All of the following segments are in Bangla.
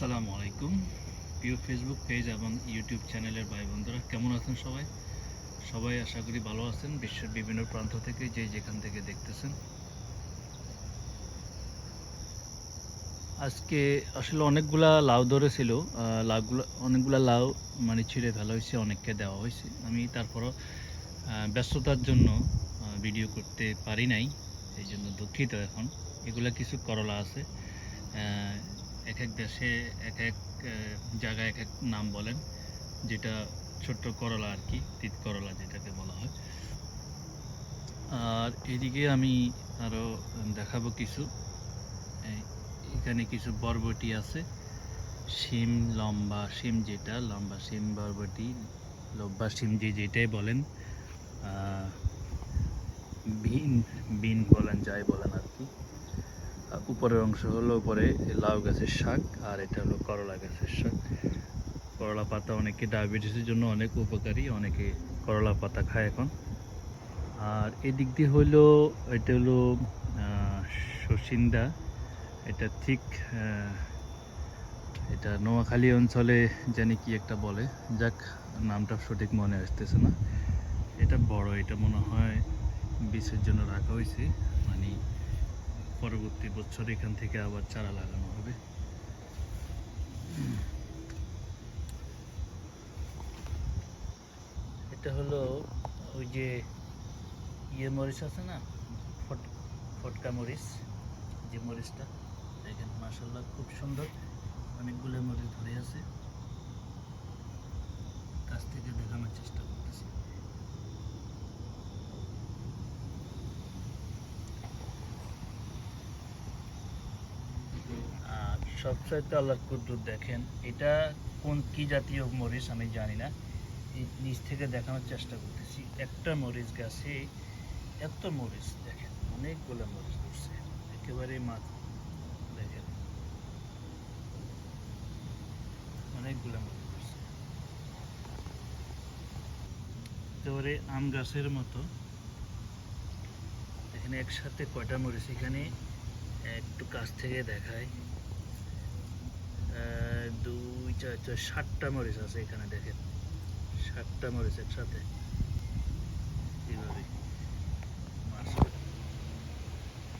আসসালামু আলাইকুম। প্রিয় ফেসবুক পেজ এবং ইউটিউব চ্যানেলের ভাই বন্ধুরা, কেমন আছেন সবাই? সবাই আশা করি ভালো আছেন। বিশ্বের বিভিন্ন প্রান্ত থেকে যে যেখান থেকে দেখতেছেন। আজকে আসলে অনেকগুলা লাউ ধরেছিল। লাউগুলো অনেকগুলা লাউ মানে ছিঁড়ে ফেলা হয়েছে, অনেককে দেওয়া হয়েছে। আমি তারপরও ব্যস্ততার জন্য ভিডিও করতে পারি নাই। এই জন্য দুঃখিত এখন। এগুলা কিছু করলা আছে। এক এক দেশে এক এক জায়গায় এক এক নাম বলেন, যেটা ছোট্ট করলা আর কি, তিত করলা যেটাকে বলা হয়। আর এদিকে আমি আরও দেখাবো কিছু। এখানে কিছু বরবটি আছে। শিম, লম্বা শিম যেটা, লম্বা শিম বরবটি, লম্বা শিম যে যেটাই বলেন বিন বিন বলেন, যাই বলেন আর কি। উপরের অংশ হলো উপরে লাউ গাছের শাক, আর এটা হলো করলা গাছের শাক। করলা পাতা অনেকে ডায়াবেটিসের জন্য অনেক উপকারী, অনেকে করলা পাতা খায় এখন। আর এদিক দিয়ে হলো এটা হলো সসিন্দা এটা ঠিক এটা নোয়াখালী অঞ্চলে জানি কি একটা বলে। যাক, নামটা সঠিক মনে আসতেছে না। এটা বড়, এটা মনে হয় বীজের জন্য রাখা হয়েছে। মানে পরবর্তী বছর এখান থেকে আবার চারা লাগানো হবে। এটা হলো ওই যে ইয়ে মরিচ আছে না? ফট, ফটকা মরিচ, যে মরিচটা। দেখেন মাসাল্লাহ খুব সুন্দর অনেকগুলো মরিচ ধরে আছে কাছ থেকে দেখানোর চেষ্টা করতেছি আর সবচাইতে আল্লাহর কুদ্দুর দেখেন, এটা কোন কি জাতীয় মরিচ আমি জানি না। নিচ থেকে দেখানোর চেষ্টা করতেছি, একটা মরিচ গাছে এত মরিচ দেখেন, অনেকগুলো মরিচ ধরছে, একেবারে মাছ দেখেন। অনেকগুলো মরিচ ধরছে। একেবারে আম গাছের মতো। এখানে একসাথে কয়টা মরিচ? এখানে একটু কাছ থেকে দেখায় দুই চার চার ষাটটা মরিচ আছে এখানে দেখেন। ষাটটা মরিচ একসাথে।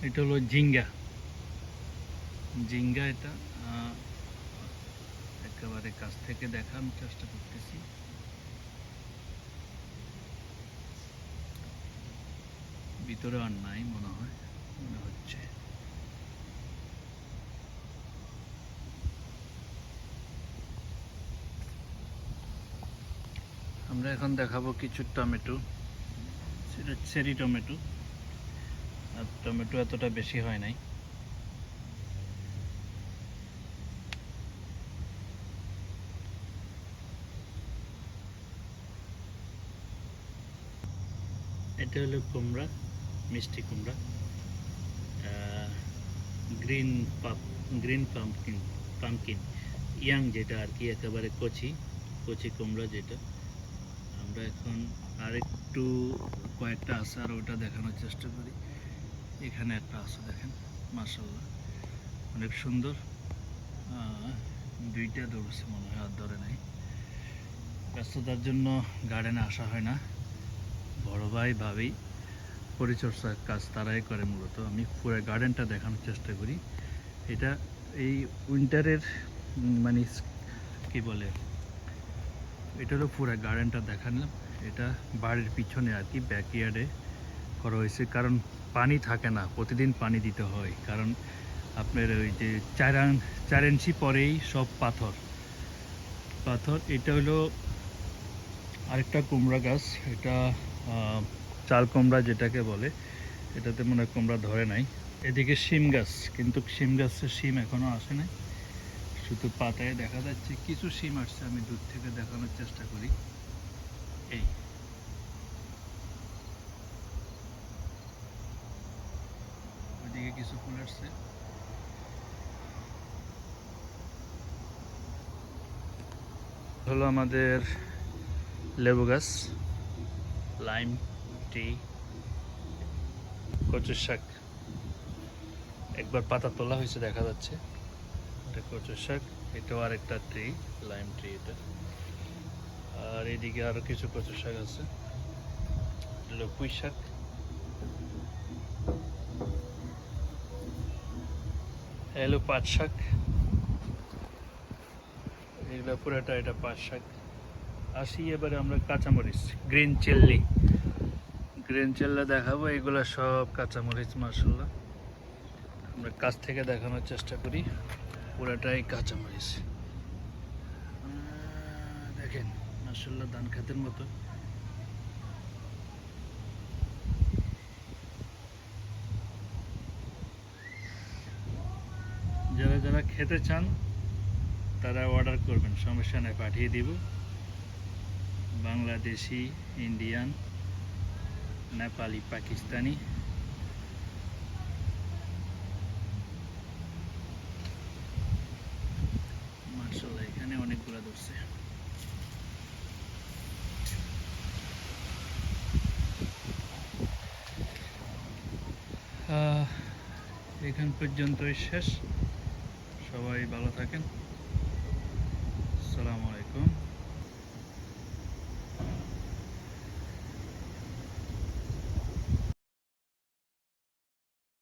এটা হলো জিঙ্গা জিঙ্গা এটা একেবারে কাছ থেকে দেখানোর চেষ্টা করতেছি। ভিতরে আর নাই মনে হয়, মনে হচ্ছে। আমরা এখন দেখাবো কিছু টমেটো। সেটা টমেটো। আর টমেটো এতটা বেশি হয় নাই। এটা হলো কুমড়া, মিষ্টি কুমড়া। গ্রিন পাপ, গ্রিন পাম্পকিন পাম্পকিন, ইয়াং যেটা আর কি, একেবারে কচি কচি কুমড়া যেটা। আমরা এখন আরেকটু কয়েকটা আছে আর ওটা দেখানোর চেষ্টা করি। এখানে একটা আছে দেখেন মার্শাল্লাহ অনেক সুন্দর। দুইটা ধরেছে মনে হয়, আর ধরে নাই। ব্যস্ততার জন্য গার্ডেনে আসা হয় না। বড় ভাই, ভাবি, পরিচর্যার কাজ তারাই করে মূলত। আমি পুরো গার্ডেনটা দেখানোর চেষ্টা করি। এটা এই উইন্টারের মানে কি বলে এটা হলো পুরো গার্ডেনটা দেখালাম। এটা বাড়ির পিছনে আর কি ব্যাকইয়ার্ডে করা হয়েছে। কারণ পানি থাকে না, প্রতিদিন পানি দিতে হয়। কারণ আপনার ওই যে চার আন- চার ইঞ্চি পরেই সব পাথর। পাথর, এটা হলো আরেকটা কুমড়া গাছ। এটা চাল কুমড়া যেটাকে বলে, এটাতে মনে হয় কুমড়া ধরে নাই। এদিকে শিম গাছ, কিন্তু শিম গাছের শিম এখনও আসে নাই। শুধু পাতায় দেখা যাচ্ছে কিছু সিম আসছে, আমি দূর থেকে দেখানোর চেষ্টা করি। এই। ওইদিকে কিছু ফুল আসছে। হলো আমাদের লেবু গাছ, লাইম টি কচুর শাক। একবার পাতা তোলা হয়েছে, দেখা যাচ্ছে। এটা কচুর শাক, এটাও আরেকটা ট্রি লাইম ট্রি এটা। আর এদিকে আরও কিছু কচু শাক আছে। এটা পুঁই শাক। এলো পাট শাক। এগুলো পুরোটা এটা পাট শাক। আসি এবারে আমরা কাঁচামরিচ, গ্রিন চিল্লি। গ্রিন চিল্লা দেখাবো, এগুলো সব কাঁচামরিচ মার্শাল্লাহ আমরা কাছ থেকে দেখানোর চেষ্টা করি। পুরাটাই কাঁচামরিচ। দেখেন মার্শাল্লাহ ধান খাতের মতো। যারা যারা খেতে চান, তারা অর্ডার করবেন, সমস্যা নেই, পাঠিয়ে দিব। বাংলাদেশি, ইন্ডিয়ান, নেপালি, পাকিস্তানি মার্শাল্লাহ এখানে অনেকগুলো ধরছে। এখান পর্যন্তই শেষ। সবাই ভালো থাকেন। আসসালামু আলাইকুম।